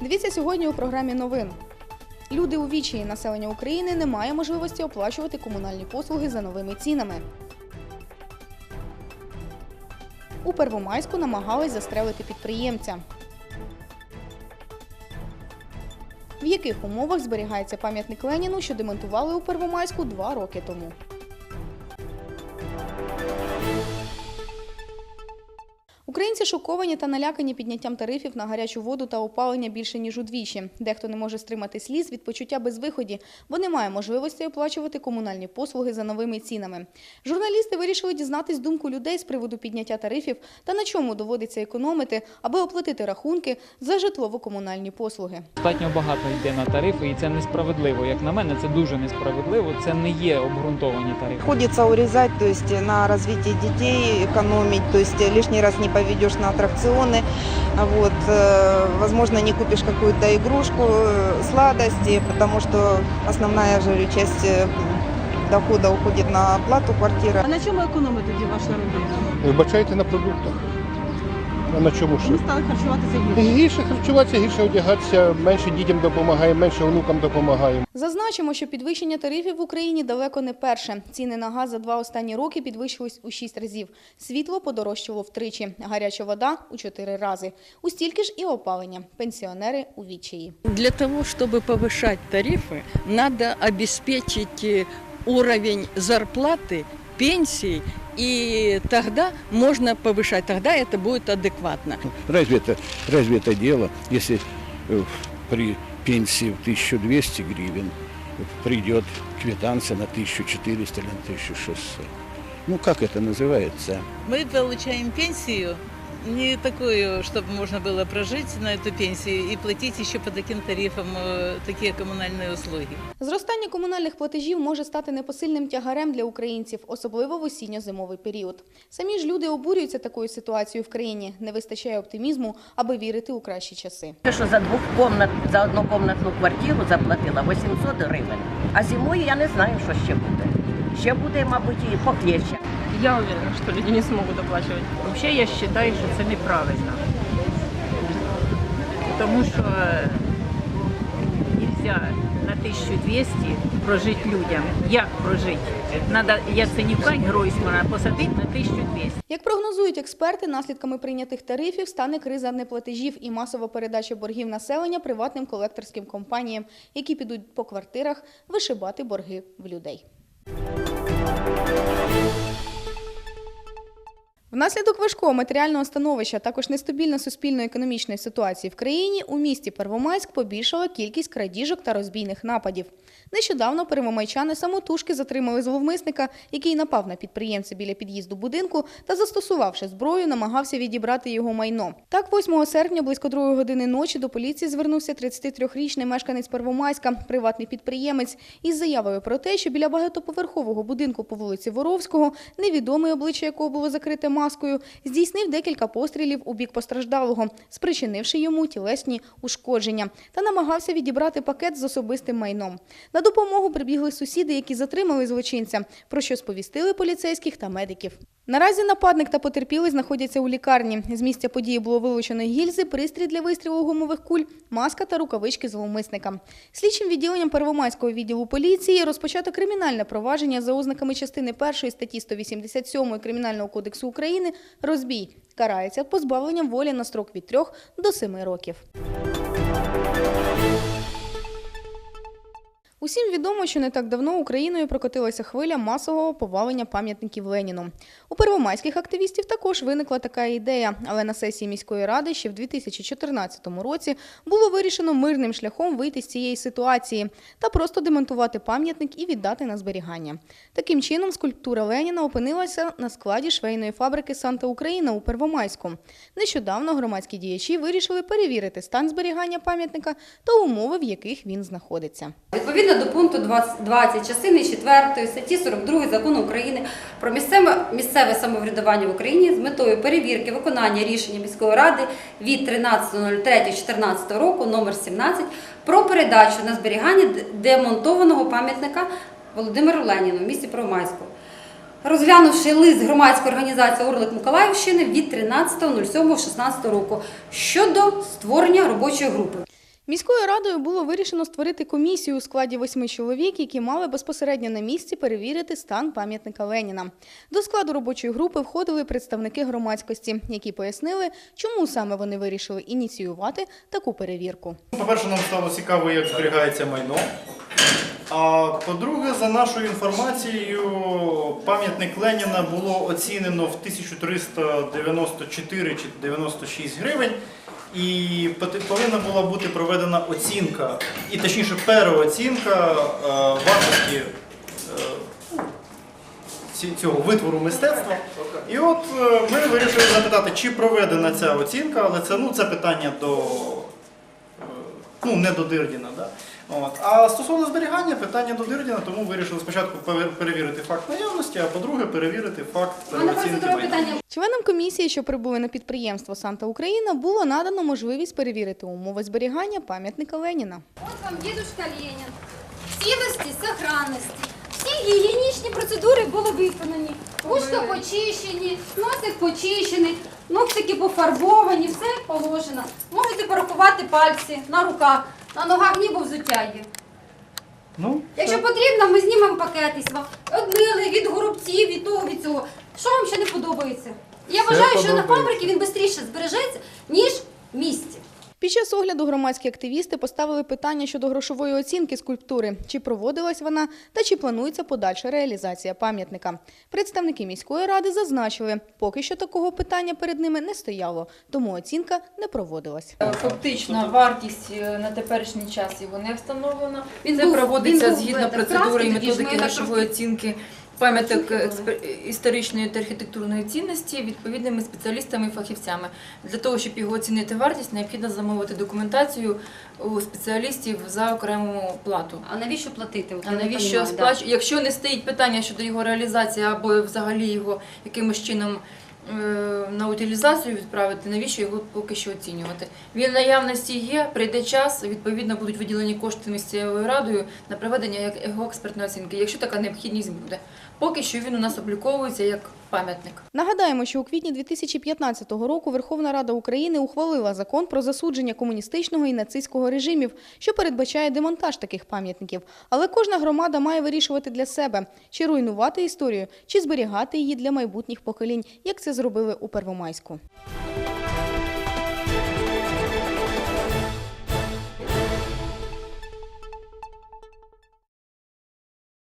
Дивіться сьогодні у програмі новин. Люди у вічі населення України не має можливості оплачувати комунальні послуги за новими цінами. У Первомайську намагались застрелити підприємця. В яких умовах зберігається пам'ятник Леніну, що демонтували у Первомайську два роки тому? Шоковані та налякані підняттям тарифів на гарячу воду та опалення більше ніж удвічі. Дехто не може стримати сліз від почуття безвиході, бо немає можливості оплачувати комунальні послуги за новими цінами. Журналісти вирішили дізнатись думку людей з приводу підняття тарифів та на чому доводиться економити, аби оплатити рахунки за житлово-комунальні послуги. Достатньо багато йде на тарифи, і це несправедливо. Як на мене, це дуже несправедливо. Це не є обґрунтовані тарифи. Приходится урезать, то есть на развитие детей экономить, то есть лишний раз не поведешь на аттракционы, вот, э, возможно, не купишь какую-то игрушку, э, сладости, потому что основная я же говорю, часть э, дохода уходит на оплату квартиры. А на чому економить тоді ваша родина? Вибачайте на продуктах. А на чому Ми ще? стали харчуватися гірше. Гірше харчуватися, гірше одягатися, менше дітям допомагаємо, менше онукам допомагаємо. Зазначимо, що підвищення тарифів в Україні далеко не перше. Ціни на газ за два останні роки підвищились у шість разів. Світло подорожчало втричі, гаряча вода у чотири рази. У стільки ж і опалення. Пенсіонери у відчаї. Для того, чтобы повышать тарифы, надо обеспечить э, уровень зарплаты, пенсий, и тогда можно повышать, тогда это будет адекватно. Разве это, разве это дело, если э, при пенсии в 1200 гривен придет квитанция на 1400 или на 1600? Ну, как это называется? Мы получаем пенсию, не такую, чтобы можно было прожить на эту пенсию и платить еще по таким тарифам э, такие коммунальные услуги. Зростання комунальних платежів може стати непосильним тягарем для українців, особливо в осінньо-зимовий період. Самі ж люди обурюються такою ситуацією в країні. Не вистачає оптимізму, аби вірити у кращі часи. Те, що за двохкомнат, за однокомнатну квартиру заплатила 800 гривень. А зимою я не знаю, що ще буде. Ще буде, мабуть, і похлеще. Я уверена, что люди не смогут оплачивать. Вообще я считаю, что це неправильно. Тому що нельзя на 1200 прожити людям. Як прожити? Надо Яценюка, Гройсмана посадити на 1200. Як прогнозують експерти, наслідками прийнятих тарифів стане криза неплатежів і масова передача боргів населення приватним колекторським компаніям, які підуть по квартирах вишибати борги в людей. Внаслідок важкого матеріального становища, також нестабільно суспільно-економічної ситуації в країні, у місті Первомайськ побільшала кількість крадіжок та розбійних нападів. Нещодавно первомайчани самотужки затримали зловмисника, який напав на підприємця біля під'їзду будинку та, застосувавши зброю, намагався відібрати його майно. Так, 8 серпня, близько 2 години ночі, до поліції звернувся 33-річний мешканець Первомайська, приватний підприємець, із заявою про те, що біля багатоповерхового будинку по вулиці Воровського, невідомий обличчя якого було закрите маскою, здійснив декілька пострілів у бік постраждалого, спричинивши йому тілесні ушкодження, та намагався відібрати пакет з особистим майном. На допомогу прибігли сусіди, які затримали злочинця, про що сповістили поліцейських та медиків. Наразі нападник та потерпілий знаходяться у лікарні. З місця події було вилучено гільзи, пристрій для вистрілу гумових куль, маска та рукавички зловмисника. Слідчим відділенням Первомайського відділу поліції розпочато кримінальне провадження за ознаками частини 1 статті 187 Кримінального кодексу України «Розбій». Карається позбавленням волі на строк від 3 до 7 років. Усім відомо, що не так давно Україною прокотилася хвиля масового повалення пам'ятників Леніну. У первомайських активістів також виникла така ідея, але на сесії міської ради ще в 2014 році було вирішено мирним шляхом вийти з цієї ситуації та просто демонтувати пам'ятник і віддати на зберігання. Таким чином, скульптура Леніна опинилася на складі швейної фабрики Санта Україна у Первомайську. Нещодавно громадські діячі вирішили перевірити стан зберігання пам'ятника та умови, в яких він знаходиться. Відповідно до пункту 20, 20 частини 4 статті 42 закону України про місцеве, місцеве самоврядування в Україні з метою перевірки виконання рішення міської ради від 13.03.14 року номер 17 про передачу на зберігання демонтованого пам'ятника Володимиру Леніну в місті Первомайську. Розглянувши лист громадської організації Орлик Миколаївщини від 13.07.16 року щодо створення робочої групи. Міською радою було вирішено створити комісію у складі восьми чоловік, які мали безпосередньо на місці перевірити стан пам'ятника Леніна. До складу робочої групи входили представники громадськості, які пояснили, чому саме вони вирішили ініціювати таку перевірку. По-перше, нам стало цікаво, як зберігається майно. А по-друге, за нашою інформацією, пам'ятник Леніна було оцінено в 1394 чи 96 гривень. І повинна була бути проведена оцінка, і точніше переоцінка е, вартості е, цього витвору мистецтва. І от е, ми вирішили запитати, чи проведена ця оцінка, але це, ну, це питання до ну, не до Дирдіна. Да? От. А стосовно зберігання, питання до Дирдіна, тому вирішили спочатку перевірити факт наявності, а по-друге, перевірити факт оцінки майна. Членам комісії, що прибули на підприємство Санта Україна, було надано можливість перевірити умови зберігання пам'ятника Леніна. От вам дідушка Ленін. Цілості, сохранності. Всі гігієнічні процедури були виконані. Ушка почищені, носик почищений, ногтики пофарбовані, все положено. Можете порахувати пальці на руках, на ногах ніби взуття є. Ну, Якщо потрібно, ми знімемо пакети із вам. Одмили від горобців, від того, від цього. Що вам ще не подобається? Я Все вважаю, що на подобається. фабриці він швидше збережеться, ніж в місті. Під час огляду громадські активісти поставили питання щодо грошової оцінки скульптури, чи проводилась вона та чи планується подальша реалізація пам'ятника. Представники міської ради зазначили, поки що такого питання перед ними не стояло, тому оцінка не проводилась. Фактична вартість е, на теперішній час його не встановлена. Він Це був- проводиться він був згідно процедури і методики грошової оцінки пам'яток історичної та архітектурної цінності відповідними спеціалістами і фахівцями. Для того, щоб його оцінити вартість, необхідно замовити документацію у спеціалістів за окрему плату. А навіщо платити? От А я не навіщо понімаю, да. сплач... Якщо не стоїть питання щодо його реалізації або взагалі його якимось чином на утилізацію відправити, навіщо його поки що оцінювати? Він наявності є, прийде час, відповідно будуть виділені кошти місцевою радою на проведення його експертної оцінки, якщо така необхідність буде. Поки що він у нас обліковується як пам'ятник. Нагадаємо, що у квітні 2015 року Верховна Рада України ухвалила закон про засудження комуністичного і нацистського режимів, що передбачає демонтаж таких пам'ятників. Але кожна громада має вирішувати для себе, чи руйнувати історію, чи зберігати її для майбутніх поколінь, як це зробили у Первомайську.